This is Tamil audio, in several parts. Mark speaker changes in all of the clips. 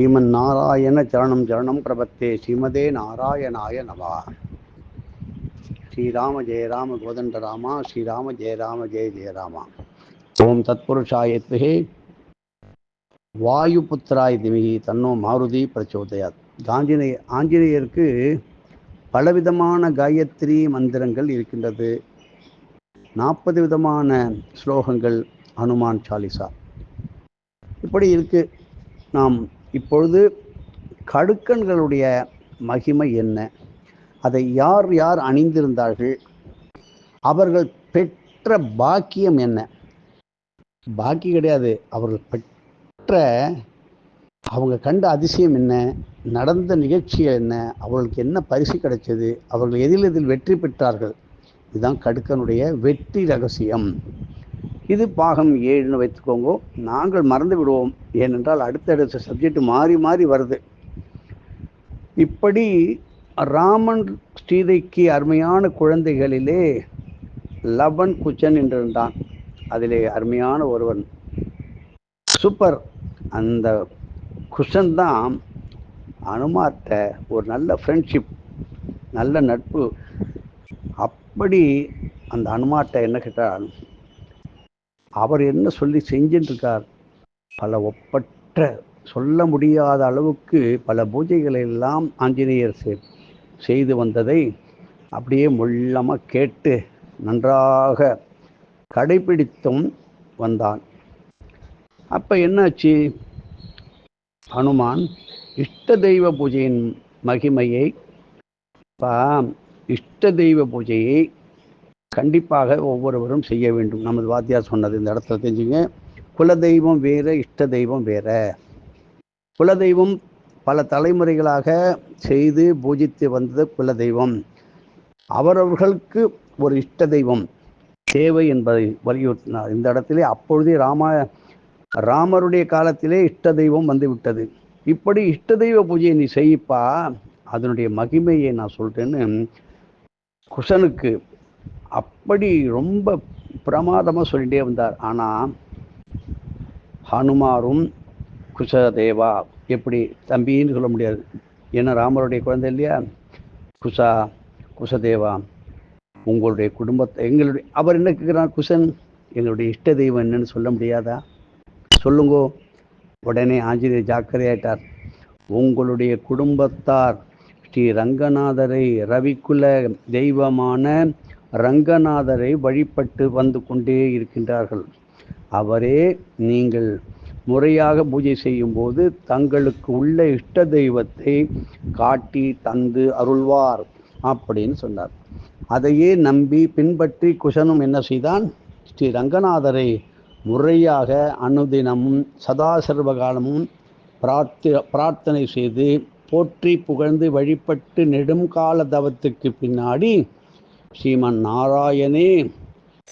Speaker 1: ஸ்ரீமன் நாராயண சரணம் சரணம் பிரபத்தே ஸ்ரீமதே நாராயணாய நவா ஸ்ரீராம ஜெயராம கோதண்ட ராமா ஸ்ரீராம ஜெயராம ஜெய ஜெயராமா ஓம் தத்புருஷாயத்விகே வாயுபுத்திராய் திமிகி தன்னோ மாருதி பிரச்சோதயாத். ஆஞ்சநேய ஆஞ்சநேயருக்கு பலவிதமான காயத்ரி மந்திரங்கள் இருக்கின்றது. நாற்பது விதமான ஸ்லோகங்கள் ஹனுமான் சாலிசா. இப்படி இருக்கு. நாம் இப்பொழுது கடுக்கன்களுடைய மகிமை என்ன? அதை யார் யார் அணிந்திருந்தார்கள்? அவர்கள் பெற்ற பாக்கியம் என்ன? பாக்கி கிடையாது. அவர்கள் பெற்ற அவங்க கண்ட அதிசயம் என்ன? நடந்த நிகழ்ச்சி என்ன? அவர்களுக்கு என்ன பரிசு கிடைச்சது? அவர்கள் எதில் எதில் வெற்றி பெற்றார்கள்? இதுதான் கடுக்கனுடைய வெற்றி ரகசியம். இது பாகம் ஏழுன்னு வைத்துக்கோங்க. நாங்கள் மறந்து விடுவோம். ஏனென்றால் அடுத்தடுத்த சப்ஜெக்ட் மாறி மாறி வருது. இப்படி ராமன் ஸ்ரீதைக்கு அருமையான குழந்தைகளிலே லவன் குச்சன் என்றிருந்தான். அதிலே அருமையான ஒருவன். சூப்பர். அந்த குஷன் தான் அனுமார்ட்ட ஒரு நல்ல ஃப்ரெண்ட்ஷிப் நல்ல நட்பு. அப்படி அந்த அனுமார்ட்ட என்ன கேட்டால் அவர் என்ன சொல்லி செஞ்சுட்டு பல ஒப்பற்ற சொல்ல முடியாத அளவுக்கு பல பூஜைகளை எல்லாம் ஆஞ்சநேயர் செய்து வந்ததை அப்படியே முள்ளமாக கேட்டு நன்றாக கடைபிடித்தும் வந்தான். அப்போ என்னாச்சு? ஹனுமான் இஷ்ட தெய்வ பூஜையின் மகிமையை இஷ்ட தெய்வ பூஜையை கண்டிப்பாக ஒவ்வொருவரும் செய்ய வேண்டும். நமது வாத்தியார் சொன்னது இந்த இடத்துல தெரிஞ்சுங்க. குலதெய்வம் வேற இஷ்ட தெய்வம் வேற. குலதெய்வம் பல தலைமுறைகளாக செய்து பூஜித்து வந்தது குலதெய்வம். அவரவர்களுக்கு ஒரு இஷ்ட தெய்வம் தேவை என்பதை வலியுறுத்தினார். இந்த இடத்திலே அப்பொழுதே ராம ராமருடைய காலத்திலே இஷ்ட தெய்வம் வந்துவிட்டது. இப்படி இஷ்ட தெய்வ பூஜையை நீ செய்ப்பா அதனுடைய மகிமையை நான் சொல்கிறேன்னு குஷனுக்கு அப்படி ரொம்ப பிரமாதமாக சொல்லிகிட்டே வந்தார். ஆனால் ஹனுமாரும் குஷதேவா எப்படி தம்பின்னு சொல்ல முடியாது. ஏன்னா ராமருடைய குழந்தை இல்லையா? குஷா குஷதேவா உங்களுடைய குடும்பத்தை எங்களுடைய அவர் என்ன கேட்குறார் குஷன்? எங்களுடைய இஷ்ட தெய்வம் என்னன்னு சொல்ல முடியாதா? சொல்லுங்கோ. உடனே ஆஞ்சநேயர் ஜாக்கிரதையாயிட்டார். உங்களுடைய குடும்பத்தார் ஸ்ரீ ரங்கநாதரை ரவிக்குல தெய்வமான ரங்கநாதரை வழிபட்டு வந்து கொண்டே இருக்கின்றார்கள். அவரே நீங்கள் முறையாக பூஜை செய்யும்போது தங்களுக்கு உள்ள இஷ்ட தெய்வத்தை காட்டி தந்து அருள்வார் அப்படின்னு சொன்னார். அதையே நம்பி பின்பற்றி குஷனும் என்ன செய்தான்? ஸ்ரீ ரங்கநாதரை முறையாக அனுதினமும் சதா சர்வகாலமும் பிரார்த்தி பிரார்த்தனை செய்து போற்றி புகழ்ந்து வழிபட்டு நெடுங்கால தவத்துக்கு பின்னாடி ஸ்ரீமன் நாராயணே.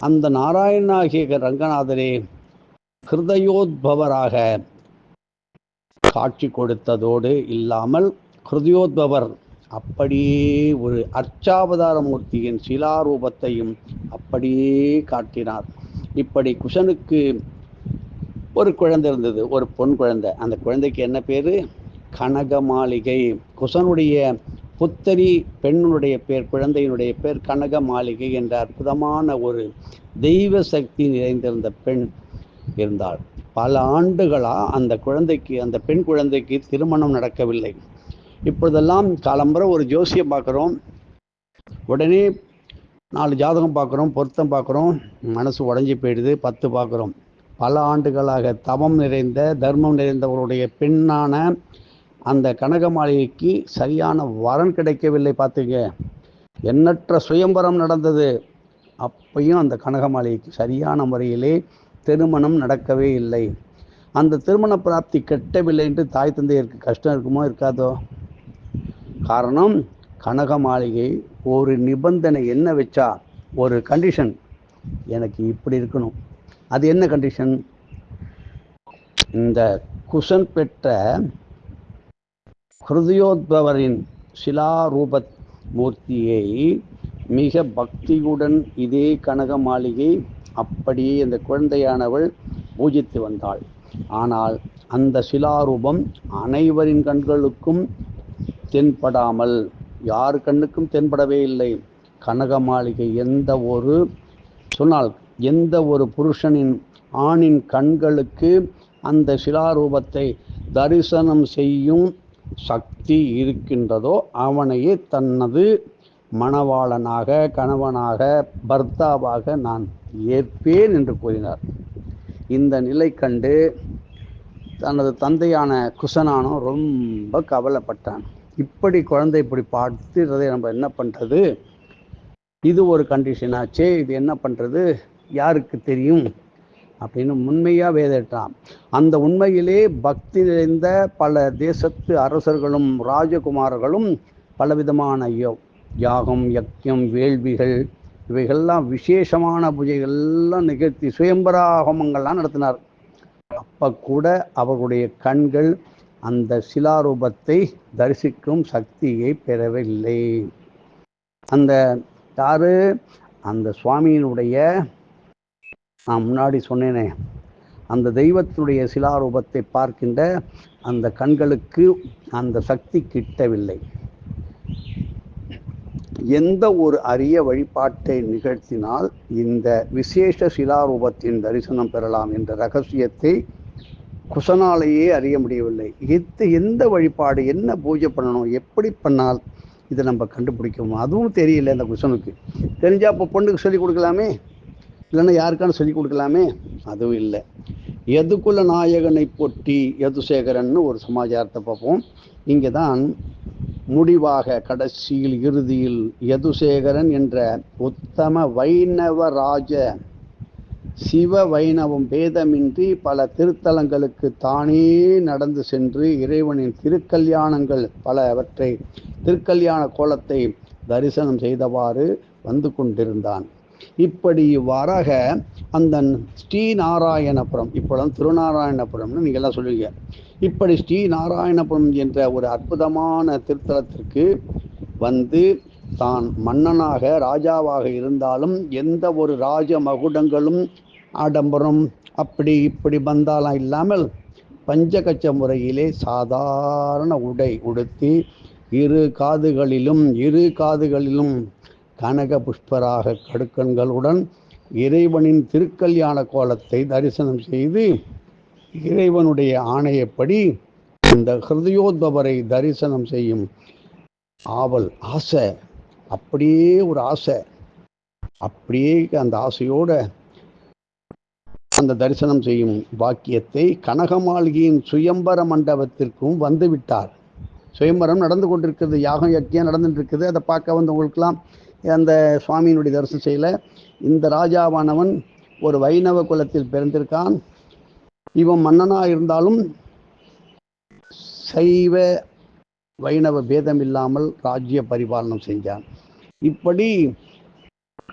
Speaker 1: அந்த நாராயணாகிய ரங்கநாதரே ஹிருதயோத்பவராக காட்சி கொடுத்ததோடு இல்லாமல் ஹிருதயோத்பவர் அப்படியே ஒரு அர்ச்சாவதார மூர்த்தியின் சிலாரூபத்தையும் அப்படியே காட்டினார். இப்படி குஷனுக்கு ஒரு குழந்தை இருந்தது ஒரு பொன் குழந்தை. அந்த குழந்தைக்கு என்ன பேர்? கனக மாளிகை குஷனுடைய புத்தரி பெண்ணுடைய பேர் குழந்தையினுடைய பேர் கனக மாளிகை என்ற அற்புதமான ஒரு தெய்வ சக்தி நிறைந்திருந்த பெண் இருந்தாள். பல ஆண்டுகளாக அந்த குழந்தைக்கு அந்த பெண் குழந்தைக்கு திருமணம் நடக்கவில்லை. இப்பொழுதெல்லாம் காலம்புற ஒரு ஜோசியை பார்க்குறோம். உடனே நாலு ஜாதகம் பார்க்குறோம் பொருத்தம் பார்க்குறோம். மனசு உடஞ்சி போயிடுது பத்து பார்க்குறோம். பல ஆண்டுகளாக தவம் நிறைந்த தர்மம் நிறைந்தவருடைய பெண்ணான அந்த கனக மாளிகைக்கு சரியான வரன் கிடைக்கவில்லை பார்த்துங்க. எண்ணற்ற சுயம்பரம் நடந்தது. அப்பையும் அந்த கனக மாளிகைக்கு சரியான முறையிலே திருமணம் நடக்கவே இல்லை. அந்த திருமண பிராப்தி கெட்டவில்லை என்று தாய் தந்தையருக்கு கஷ்டம் இருக்குமோ இருக்காதோ? காரணம் கனக மாளிகை ஒரு நிபந்தனை என்ன வச்சா? ஒரு கண்டிஷன் எனக்கு இப்படி இருக்கணும். அது என்ன கண்டிஷன் இந்த குஷன் பெற்ற ஹிருதயோத்பவரின் சிலாரூப மூர்த்தியை மிக பக்தியுடன் இதே கனக மாளிகை அப்படியே அந்த குழந்தையானவள் பூஜித்து வந்தாள். ஆனால் அந்த சிலாரூபம் அனைவரின் கண்களுக்கும் தென்படாமல் யார் கண்ணுக்கும் தென்படவே இல்லை. கனக மாளிகை எந்த ஒரு சொன்னால் எந்த ஒரு புருஷனின் ஆணின் கண்களுக்கு அந்த சிலாரூபத்தை தரிசனம் செய்யும் சக்தி இருக்கின்றதோ அவனையே தனது மணவாளனாக கணவனாக பர்த்தாவாக நான் ஏற்பேன் என்று கூறினார். இந்த நிலை கண்டு தனது தந்தையான குசனானும் ரொம்ப கவலைப்பட்டான். இப்படி குழந்தை இப்படி பார்த்துறதை நம்ம என்ன பண்ணுறது இது ஒரு கண்டிஷனாச்சே இது என்ன பண்ணுறது யாருக்கு தெரியும்? அப்படின்னு உண்மையாக வேதட்டான் அந்த உண்மையிலே பக்தி நிறைந்த பல தேசத்து அரசர்களும் ராஜகுமாரர்களும் பலவிதமான யோ யாகம் யக்கியம் வேள்விகள் இவைகள்லாம் விசேஷமான பூஜைகள்லாம் நிகழ்த்தி சுயம்பராகமங்கள்லாம் நடத்தினார். அப்போ கூட அவர்களுடைய கண்கள் அந்த சிலாரூபத்தை தரிசிக்கும் சக்தியை பெறவில்லை. அந்த யாரு? அந்த சுவாமியினுடைய நான் முன்னாடி சொன்னேனே அந்த தெய்வத்தினுடைய சிலாரூபத்தை பார்க்கின்ற அந்த கண்களுக்கு அந்த சக்தி கிட்டவில்லை. எந்த ஒரு அரிய வழிபாட்டை நிகழ்த்தினால் இந்த விசேஷ சிலாரூபத்தின் தரிசனம் பெறலாம் என்ற ரகசியத்தை குசனாலேயே அறிய முடியவில்லை. எத்து எந்த வழிபாடு என்ன பூஜை பண்ணணும் எப்படி பண்ணால் இதை நம்ம கண்டுபிடிக்கணும்? அதுவும் தெரியல அந்த குசனுக்கு. தெரிஞ்சால் அப்போ பொண்ணுக்கு சொல்லி கொடுக்கலாமே? இல்லைன்னா யாருக்கான சொல்லி கொடுக்கலாமே? அதுவும் இல்லை. எதுக்குள்ள நாயகனை பொட்டி யதுசேகரன்னு ஒரு சமாச்சாரத்தை பார்ப்போம். இங்கே தான் முடிவாக கடைசியில் இறுதியில் யதுசேகரன் என்ற உத்தம வைணவ ராஜ சிவ வைணவம் பேதமின்றி பல திருத்தலங்களுக்கு தானே நடந்து சென்று இறைவனின் திருக்கல்யாணங்கள் பலவற்றை திருக்கல்யாண கோலத்தை தரிசனம் செய்தவாறு வந்து கொண்டிருந்தான். இப்படி வரக அந்த ஸ்ரீநாராயணபுரம் இப்பெல்லாம் திருநாராயணபுரம்னு நீங்கள் எல்லாம் சொல்லுவீங்க. இப்படி ஸ்ரீநாராயணபுரம் என்ற ஒரு அற்புதமான திருத்தலத்திற்கு வந்து தான் மன்னனாக ராஜாவாக இருந்தாலும் எந்த ஒரு ராஜ மகுடங்களும் ஆடம்பரம் அப்படி இப்படி வந்தாலாம் இல்லாமல் பஞ்சகச்ச முறையிலே சாதாரண உடை உடுத்தி இரு காதுகளிலும் இரு காதுகளிலும் கனக புஷ்பராக கடுக்கண்களுடன் இறைவனின் திருக்கல்யாண கோலத்தை தரிசனம் செய்து இறைவனுடைய ஆணையப்படி இந்த ஹிருதயோத்பவரை தரிசனம் செய்யும் ஆவல் ஆசை. அப்படியே ஒரு ஆசை. அப்படியே அந்த ஆசையோட அந்த தரிசனம் செய்யும் பாக்கியத்தை கனகமாளிகையின் சுயம்பர மண்டபத்திற்கும் வந்து விட்டார் சுயம்பரம் நடந்து கொண்டிருக்கிறது யாகம் யக்கியம் நடந்துட்டு இருக்குது. அதை பார்க்க வந்தவங்களுக்கெல்லாம் அந்த சுவாமியினுடைய தரிசனம் செய்யல. இந்த ராஜாவானவன் ஒரு வைணவ குலத்தில் பிறந்திருக்கான். இவன் மன்னனாக இருந்தாலும் சைவ வைணவ பேதம் இல்லாமல் ராஜ்ய பரிபாலனம் செஞ்சான். இப்படி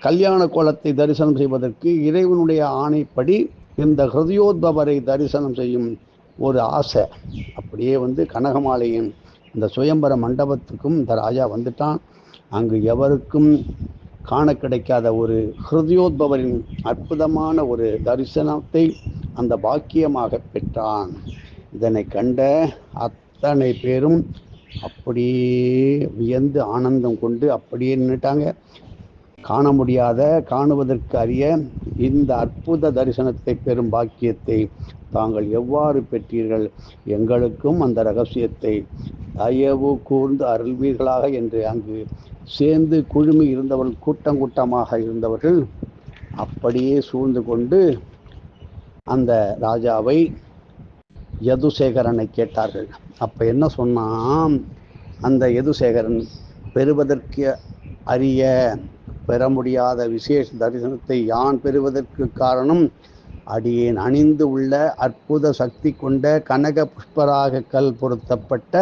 Speaker 1: கல்யாண கோலத்தை தரிசனம் செய்வதற்கு இறைவனுடைய ஆணைப்படி இந்த ஹிருதயோத்பவரை தரிசனம் செய்யும் ஒரு ஆசை. அப்படியே வந்து கனகமாலையின் இந்த சுயம்பர மண்டபத்துக்கும் இந்த ராஜா வந்துட்டான். அங்கு எவருக்கும் காண கிடைக்காத ஒரு ஹிருதயோத்பவரின் அற்புதமான ஒரு தரிசனத்தை அந்த பாக்கியமாக பெற்றான். இதனை கண்ட அத்தனை பேரும் அப்படியே வியந்து ஆனந்தம் கொண்டு அப்படியே நின்றுட்டாங்க காண முடியாத காணுவதற்கு அறிய இந்த அற்புத தரிசனத்தை பெறும் பாக்கியத்தை தாங்கள் எவ்வாறு பெற்றீர்கள்? எங்களுக்கும் அந்த ரகசியத்தை தயவு கூர்ந்து அருள்வீர்களாக என்று அங்கு சேர்ந்து குழுமி இருந்தவர்கள் கூட்டம் கூட்டமாக இருந்தவர்கள் அப்படியே சூழ்ந்து கொண்டு அந்த ராஜாவை யதுசேகரனை கேட்டார்கள். அப்போ என்ன சொன்னான்? அந்த யதுசேகரன் பெறுவதற்கு அறிய பெற முடியாத விசேஷ தரிசனத்தை யான் பெறுவதற்கு காரணம்? அடியேன் அணிந்து உள்ள அற்புத சக்தி கொண்ட கனக புஷ்பராக கல் பொருத்தப்பட்ட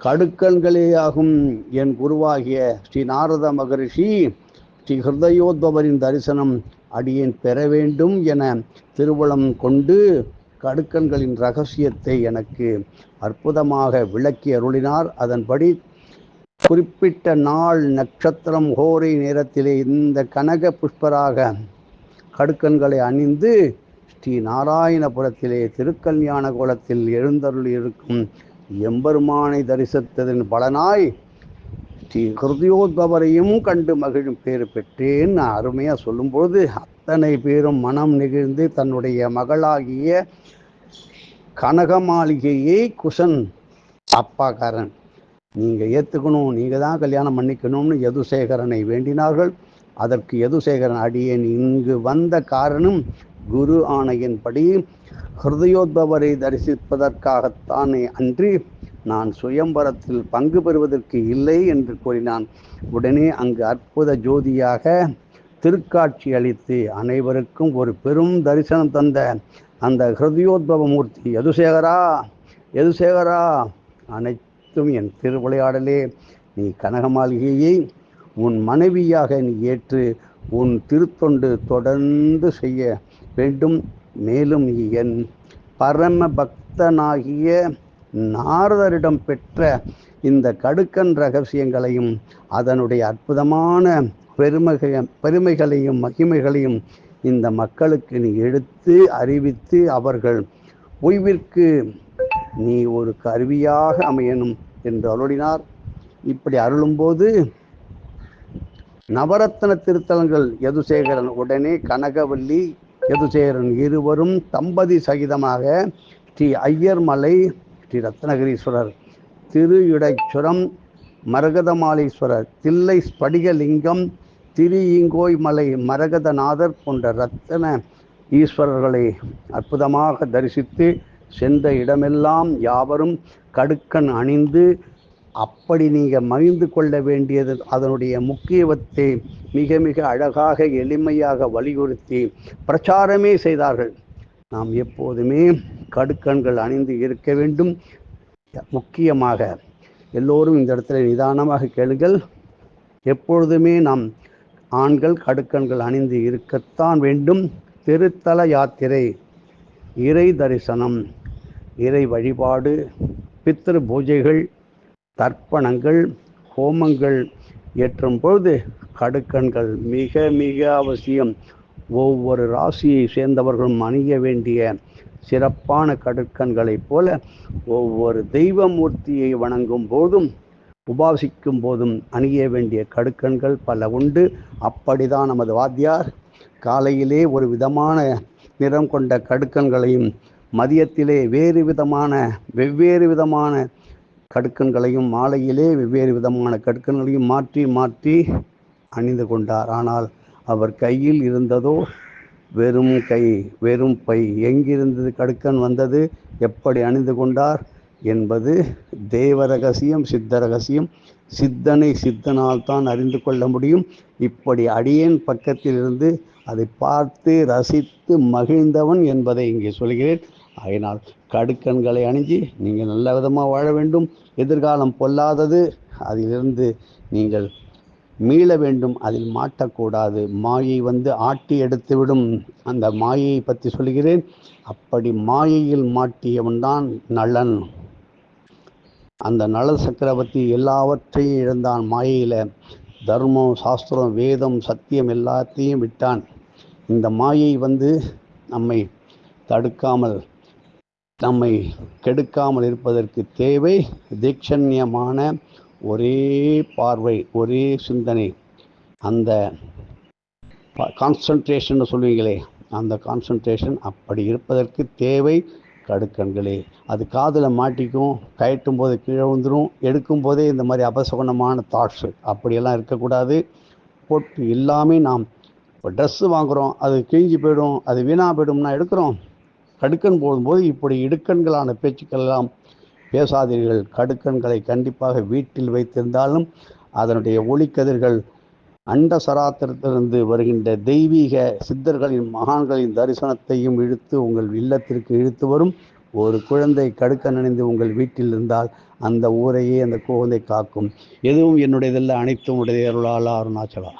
Speaker 1: கடுக்கண்களேயாகும் என் குருவாகிய ஸ்ரீ நாரத மகரிஷி ஸ்ரீ ஹிருதயோத்பவரின் தரிசனம் அடியேன் பெற வேண்டும் என திருவளம் கொண்டு கடுக்கண்களின் ரகசியத்தை எனக்கு அற்புதமாக விளக்கி அருளினார். அதன்படி குறிப்பிட்ட நாள் நட்சத்திரம் ஹோரை நேரத்திலே இந்த கனக புஷ்பராக கடுக்கண்களை அணிந்து ஸ்ரீ நாராயணபுரத்திலே திருக்கல்யாண கோலத்தில் எழுந்தருள் இருக்கும் எம்பெருமானை தரிசித்ததன் பலனாய் ஸ்ரீ ஹிருதயோத்பவரையும் கண்டு மகிழும் பேர் பெற்றேன். அருமையாக சொல்லும்பொழுது அத்தனை பேரும் மனம் நெகிழ்ந்து தன்னுடைய மகளாகிய கனகமாளிகையை குஷன் அப்பாக்காரன். நீங்கள் ஏற்றுக்கணும் நீங்கள் தான் கல்யாணம் பண்ணிக்கணும்னு யதுசேகரனை வேண்டினார்கள். அதற்கு யதுசேகரன் அடியேன். இங்கு வந்த காரணம் குரு ஆணையின்படி ஹிருதயோத்பவரை தரிசிப்பதற்காகத்தானே அன்றி நான் சுயம்பரத்தில் பங்கு பெறுவதற்கு இல்லை என்று கூறினான். உடனே அங்கு அற்புத ஜோதியாக திருக்காட்சி அளித்து அனைவருக்கும் ஒரு பெரும் தரிசனம் தந்த அந்த ஹிருதயோத்பவ மூர்த்தி எதுசேகரா எதுசேகரா அனைத்தும் என் திருவிளையாடலே. நீ கனகமாளிகையை உன் மனைவியாக நீ ஏற்று உன் திருத்தொண்டு தொடர்ந்து செய்ய வேண்டும். மேலும் என் பரம பக்தனாகிய நாரதரிடம் பெற்ற இந்த கடுக்கன் ரகசியங்களையும் அதனுடைய அற்புதமான பெருமக பெருமைகளையும் மகிமைகளையும் இந்த மக்களுக்கு நீ எடுத்து அறிவித்து அவர்கள் ஓய்விற்கு நீ ஒரு கருவியாக அமையணும் என்று அருளினார். இப்படி அருளும்போது நவரத்ன திருத்தலங்கள் யதுசேகரன் உடனே கனகவல்லி யதுசேகரன் இருவரும் தம்பதி சகிதமாக ஸ்ரீ ஐயர்மலை ஸ்ரீ ரத்னகிரீஸ்வரர் திரு இடைச்சுரம் மரகதமாலீஸ்வரர் தில்லை ஸ்படிகலிங்கம் திரு மலை மரகதநாதர் போன்ற ரத்தன ஈஸ்வரர்களை அற்புதமாக தரிசித்து சென்ற இடமெல்லாம் யாவரும் கடுக்கன் அணிந்து அப்படி நீங்கள் மகிழ்ந்து கொள்ள வேண்டியது அதனுடைய முக்கியத்துவத்தை மிக மிக அழகாக எளிமையாக வலியுறுத்தி பிரச்சாரமே செய்தார்கள். நாம் எப்போதுமே கடுக்கண்கள் அணிந்து இருக்க வேண்டும். முக்கியமாக எல்லோரும் இந்த இடத்துல நிதானமாக கேளுங்கள். எப்பொழுதுமே நாம் ஆண்கள் கடுக்கண்கள் அணிந்து இருக்கத்தான் வேண்டும். திருத்தல யாத்திரை இறை தரிசனம் இறை வழிபாடு பித்திரு பூஜைகள் தர்ப்பணங்கள் ஹோமங்கள் ஏற்றும் பொழுது கடுக்கண்கள் மிக மிக அவசியம். ஒவ்வொரு ராசியை சேர்ந்தவர்களும் அணிய வேண்டிய சிறப்பான கடுக்கண்களைப் போல ஒவ்வொரு தெய்வமூர்த்தியை வணங்கும் போதும் உபாசிக்கும் போதும் அணிய வேண்டிய கடுக்கண்கள் பல உண்டு. அப்படிதான் நமது வாத்தியார் காலையிலே ஒரு விதமான நிறம் கொண்ட கடுக்கன்களையும் மதியத்திலே வேறு விதமான வெவ்வேறு விதமான கடுக்கன்களையும் மாலையிலே வெவ்வேறு விதமான கடுக்கன்களையும் மாற்றி மாற்றி அணிந்து கொண்டார். ஆனால் அவர் கையில் இருந்ததோ வெறும் கை வெறும் பை. எங்கிருந்தது கடுக்கன் வந்தது? எப்படி அணிந்து கொண்டார்? என்பது தேவ ரகசியம் சித்த ரகசியம் சித்தனை சித்தனால் தான் அறிந்து கொள்ள முடியும். இப்படி அடியேன் பக்கத்தில் இருந்து அதை பார்த்து ரசித்து மகிழ்ந்தவன் என்பதை இங்கே சொல்கிறேன். ஆகினால் கடுக்கண்களை அணிஞ்சு நீங்கள் நல்ல விதமாக வாழ வேண்டும். எதிர்காலம் பொல்லாதது. அதிலிருந்து நீங்கள் மீள வேண்டும். அதில் மாட்டக்கூடாது. மாயை வந்து ஆட்டி எடுத்துவிடும். அந்த மாயையை பற்றி சொல்கிறேன். அப்படி மாயையில் மாட்டியவன்தான் நலன் அந்த நல சக்கரவர்த்தி எல்லாவற்றையும் இழந்தான் மாயையில். தர்மம் சாஸ்திரம் வேதம் சத்தியம் எல்லாத்தையும் விட்டான். இந்த மாயை வந்து நம்மை தடுக்காமல் நம்மை கெடுக்காமல் இருப்பதற்கு தேவை தீட்சண்யமான ஒரே பார்வை ஒரே சிந்தனை. அந்த கான்சன்ட்ரேஷன் சொல்லுவீங்களே அந்த கான்சன்ட்ரேஷன் அப்படி இருப்பதற்கு தேவை கடுக்கண்களே. அது காதில் மாட்டிக்கும் கயட்டும் போது கீழே வந்துடும் எடுக்கும் போதே இந்த மாதிரி அபசகுணமான தாட்ஸு அப்படியெல்லாம் இருக்கக்கூடாது. போட்டு எல்லாமே நாம் இப்போ ட்ரெஸ்ஸு வாங்குகிறோம் அது கிழிஞ்சி போயிடும் அது வீணாக போயிடும்னா எடுக்கிறோம். கடுக்கன் போடும்போது இப்படி இடுக்கண்களான பேச்சுக்கள் எல்லாம் பேசாதீர்கள். கடுக்கண்களை கண்டிப்பாக வீட்டில் வைத்திருந்தாலும் அதனுடைய ஒளிக்கதிர்கள் அண்ட சராத்திரத்திலிருந்து வருகின்ற தெய்வீக சித்தர்களின் மகான்களின் தரிசனத்தையும் இழுத்து உங்கள் இல்லத்திற்கு இழுத்து வரும். ஒரு குழந்தை கடுக்க நினைந்து உங்கள் வீட்டில் இருந்தால் அந்த ஊரையே அந்த குழந்தை காக்கும். எதுவும் என்னுடையதல்ல அனைத்தும் உடைய அருளாளா அருணாச்சலா.